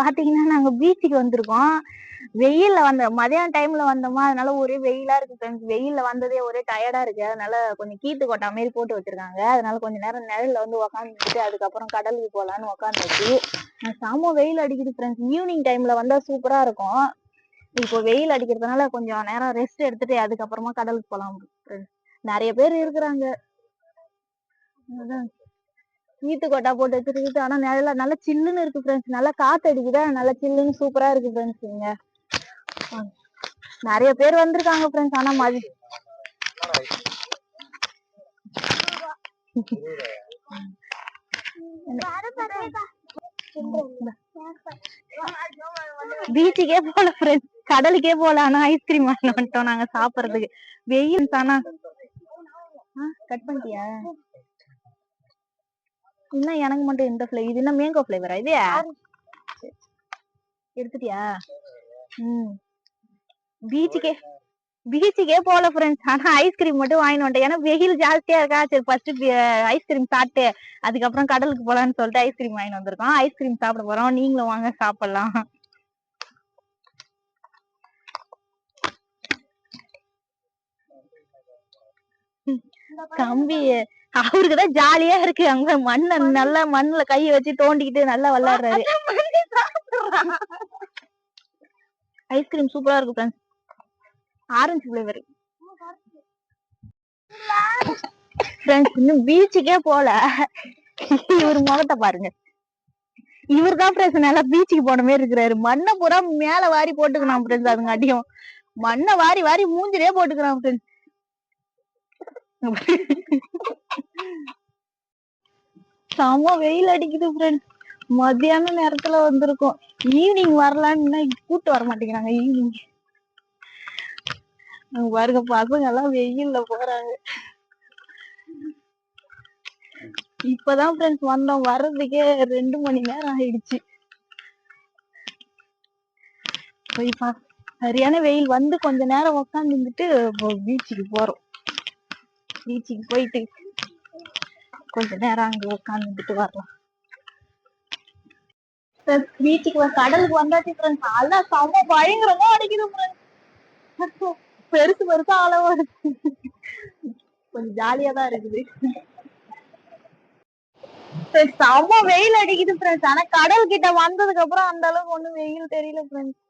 பாத்தீங்கன்னா நாங்க பீச்சுக்கு வந்திருக்கோம். வெயில்ல வந்த மதியான டைம்ல வந்தோமா அதனால ஒரே வெயிலா இருக்கு ஃப்ரெண்ட்ஸ் வெயில்ல வந்ததே ஒரே டயர்டா இருக்கு. அதனால கொஞ்சம் கீத்து கொட்டா மாதிரி போட்டு வச்சிருக்காங்க. அதனால கொஞ்ச நேரம் நிழல்ல வந்து உக்காந்துட்டு அதுக்கப்புறம் கடலுக்கு போலான்னு உக்காந்துச்சு செம வெயில் அடிக்குது ஃப்ரெண்ட்ஸ் ஈவினிங் டைம்ல வந்தா சூப்பரா இருக்கும். இப்போ வெயில் அடிக்கிறதுனால கொஞ்சம் நேரம் ரெஸ்ட் எடுத்துட்டு அதுக்கப்புறமா கடலுக்கு போலாம் ஃப்ரெண்ட்ஸ் நிறைய பேர் இருக்கிறாங்க. வீட்டு கொட்டா போட்டு வச்சிருக்கு ஆனா நல்லா நல்லா சில்லுன்னு இருக்கு ஃப்ரெண்ட்ஸ் நல்லா காத்து அடிக்குதா? நல்லா சில்லுன்னு சூப்பரா இருக்கு ஃப்ரெண்ட்ஸ் இங்க. நிறைய பேர் வந்திருக்காங்க ஃப்ரெண்ட்ஸ் ஆனா மதி பீச்சுக்கே போல ஃப்ரெண்ட்ஸ் கடலுக்கே போல ஆனா ஐஸ்கிரீம் வாங்கிட்டு வந்துட்டோம் நாங்க சாப்பிடுறதுக்கு. வெயில் தானா கட் பண்ணிட்டியா? இன்னும் எனக்கு மட்டும் இந்த ஃபிளேவர் இது என்ன மேங்கோ ஃபிளேவரா இது. எடுத்துட்டியா? ம். பீச்சுக்கே பீச்சுக்கே போல ஃப்ரெண்ட்ஸ் ஆனா ஐஸ்கிரீம் மட்டும் வாங்கிட்டு வந்துட்டேன். ஏன்னா வெயில் ஜாஸ்தியா இருக்கா? சரி ஃபர்ஸ்ட் ஐஸ்கிரீம் சாப்பிட்டு அதுக்கப்புறம் கடலுக்கு போலான்னு சொல்லிட்டு ஐஸ்கிரீம் வாங்கிட்டு வந்திருக்கோம். ஐஸ்கிரீம் சாப்பிட போறோம். நீங்களும் வாங்க சாப்பிடலாம். கம்பி அவருக்குதான் ஜாலியா இருக்கு. அங்க மண்ண நல்லா மண்ணுல கைய வச்சு தோண்டிக்கிட்டு நல்லா விளையாடுறாரு. ஐஸ்கிரீம் சூப்பரா இருக்கு ஃப்ரெண்ட்ஸ் ஆரஞ்சு ஃபிளேவர் ஃப்ரெண்ட்ஸ் இன்னும் பீச்சுக்கே போல. இவர் முகத்தை பாருங்க. இவர் தான் ஃப்ரெண்ட்ஸ் நல்லா பீச்சுக்கு போன மாதிரி இருக்கிறாரு. மண்ணை பூரா மேல வாரி போட்டுக்கணும் ஃப்ரெண்ட்ஸ் அதுங்காட்டியும் மண்ணை வாரி வாரி மூஞ்சிலே போட்டுக்கிறான் ஃப்ரெண்ட்ஸ் செம வெயில் அடிக்குது ஃப்ரெண்ட்ஸ் மத்தியான நேரத்துல வந்திருக்கோம். ஈவினிங் வரலான்னு கூட்டு வர மாட்டேங்கிறாங்க ஈவினிங் பாருங்க பசங்க எல்லாம் வெயில்ல போறாங்க. இப்பதான் ஃப்ரெண்ட்ஸ் வந்தோம் வர்றதுக்கே ரெண்டு மணி நேரம் ஆயிடுச்சு. போய் சரியான வெயில் வந்து கொஞ்ச நேரம் உக்காந்துட்டு பீச்சுக்கு போறோம். பீச்சுக்கு போயிட்டு கொஞ்ச நேரம் அங்க உட்காந்துட்டு வரலாம். பீச்சுக்கு கடலுக்கு வந்தாச்சு ஃப்ரெண்ட்ஸ் அதான் செம்ம பயங்கரமா அடிக்குது ஃப்ரெண்ட்ஸ் பெருசு பெருசா அளவா இருக்கு கொஞ்சம் ஜாலியா தான் இருக்குது. Friends, செம்ம வெயில் அடிக்குது ஃப்ரெண்ட்ஸ் ஆனா கடல் கிட்ட வந்ததுக்கு அப்புறம் அந்த அளவுக்கு ஒண்ணும் வெயில் தெரியல ஃப்ரெண்ட்ஸ்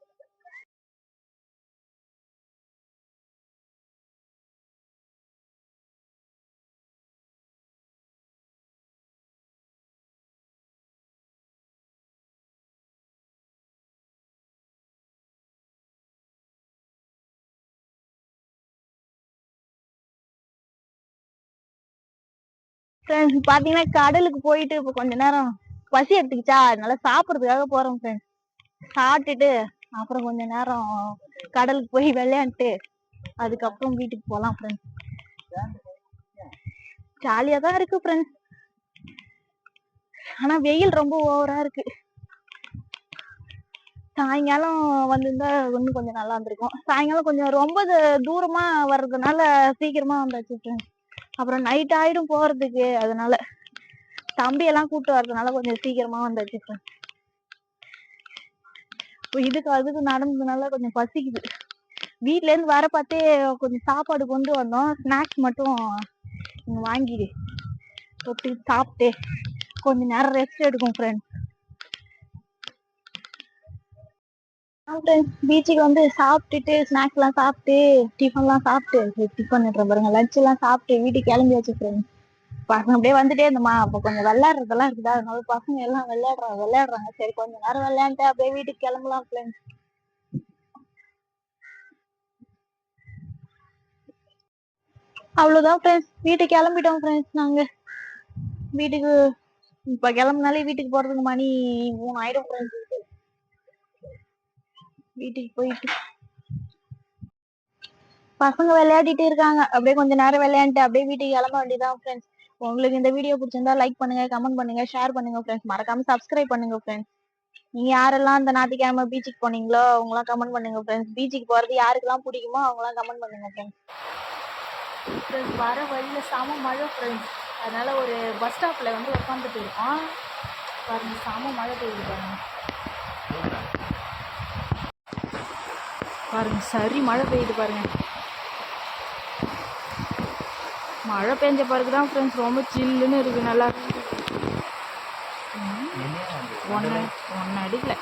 ஃப்ரெண்ட்ஸ் பாத்தீங்கன்னா கடலுக்கு போயிட்டு இப்போ கொஞ்ச நேரம் பசி எடுத்துக்கிச்சா அதனால சாப்பிட்றதுக்காக போறோம் ஃப்ரெண்ட்ஸ் சாப்பிட்டுட்டு அப்புறம் கொஞ்ச நேரம் கடலுக்கு போய் விளையாண்டுட்டு அதுக்கப்புறம் வீட்டுக்கு போகலாம் ஃப்ரெண்ட்ஸ் ஜாலியா தான் இருக்கு ஃப்ரெண்ட்ஸ் ஆனா வெயில் ரொம்ப ஓவரா இருக்கு. சாயங்காலம் வந்திருந்தா இன்னும் கொஞ்சம் நல்லா இருந்திருக்கும். சாயங்காலம் கொஞ்சம் ரொம்ப தூரமா வர்றதுனால சீக்கிரமா வந்தாச்சு ஃப்ரெண்ட்ஸ் அப்புறம் நைட் ஆயிடும் போறதுக்கு. அதனால தம்பி எல்லாம் கூட்டு வர்றதுனால கொஞ்சம் சீக்கிரமா வந்தாச்சு friends. இதுக்கு அதுக்கு நடந்ததுனால கொஞ்சம் பசிக்குது. வீட்ல இருந்து வர பார்த்தே கொஞ்சம் சாப்பாடு கொண்டு வந்தோம். ஸ்நாக்ஸ் மட்டும் வாங்கி தொட்டு சாப்பிட்டு கொஞ்சம் நேரம் ரெஸ்ட் எடுக்கும் ஃப்ரெண்ட்ஸ் பீச்சுக்கு வந்து சாப்பிட்டுட்டு ஸ்நாக்ஸ் எல்லாம் சாப்பிட்டு டிஃபன் எல்லாம் சாப்பிட்டு டிஃபன் பாருங்க. லஞ்ச் எல்லாம் சாப்பிட்டு வீட்டுக்கு கிளம்பி ஃப்ரெண்ட்ஸ் பசங்க அப்படியே வந்துட்டே இருந்தோமா அப்ப கொஞ்சம் விளையாடுறதெல்லாம் இருக்குதா? அதனால பசங்க எல்லாம் விளையாடுறாங்க விளையாடுறாங்க. சரி கொஞ்ச நேரம் விளையாண்டுட்டு அப்படியே வீட்டுக்கு கிளம்பலாம் ஃப்ரெண்ட்ஸ் அவ்வளவுதான் ஃப்ரெண்ட்ஸ் வீட்டுக்கு கிளம்பிட்டோம் ஃப்ரெண்ட்ஸ் நாங்க. வீட்டுக்கு இப்ப கிளம்புனாலே வீட்டுக்கு போறதுக்கு மணி மூணு ஆயிரம் ஃப்ரெண்ட்ஸ் வீட்டுக்கு போயிட்டு. பசங்க விளையாடிட்டு இருக்காங்க. அப்படியே கொஞ்ச நேரம் விளையாண்டுட்டு அப்படியே வீட்டுக்கு கிளம்ப வேண்டியதான் ஃப்ரெண்ட்ஸ் உங்களுக்கு இந்த வீடியோ பிடிச்சிருந்தா லைக் பண்ணுங்க கமெண்ட் பண்ணுங்க ஷேர் பண்ணுங்க ஃப்ரெண்ட்ஸ் மறக்காம சப்ஸ்கிரைப் பண்ணுங்க ஃப்ரெண்ட்ஸ் நீங்க யாரெல்லாம் இந்த ஞாயிற்றுக்கிழமை பீச்சுக்கு போனீங்களோ அவங்களாம் கமெண்ட் பண்ணுங்க ஃப்ரெண்ட்ஸ் பீச்சுக்கு போறது யாருக்கெல்லாம் பிடிக்குமோ அவங்களாம் கமெண்ட் பண்ணுங்க ஃப்ரெண்ட்ஸ் ஃப்ரெண்ட்ஸ் வர வழியில் செம மழை ஃப்ரெண்ட்ஸ் அதனால ஒரு பஸ் ஸ்டாப்ல வந்து உட்காந்துட்டு இருக்கோம். பாருங்க செம மழை பெய்யுது பாருங்க. பாருங்க சரி மழை பெய்யுது பாருங்க. மழை பெஞ்ச பிறகு தான் ஃப்ரெண்ட்ஸ் ரொம்ப சில்லுன்னு இருக்கு நல்லா ஒன்று ஒன்று அடிக்கல.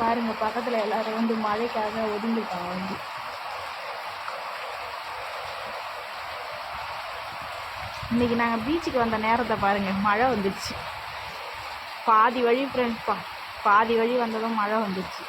பாருங்க பக்கத்தில் எல்லாரும் வந்து மழைக்காக ஒதுங்கிட்டாங்க வந்து இன்னைக்கு நாங்கள் பீச்சுக்கு வந்த நேரத்தை பாருங்க மழை வந்துடுச்சு பாதி வழி ஃப்ரெண்ட்ஸ் பா பாதி வழி வந்ததும் மழை வந்துடுச்சு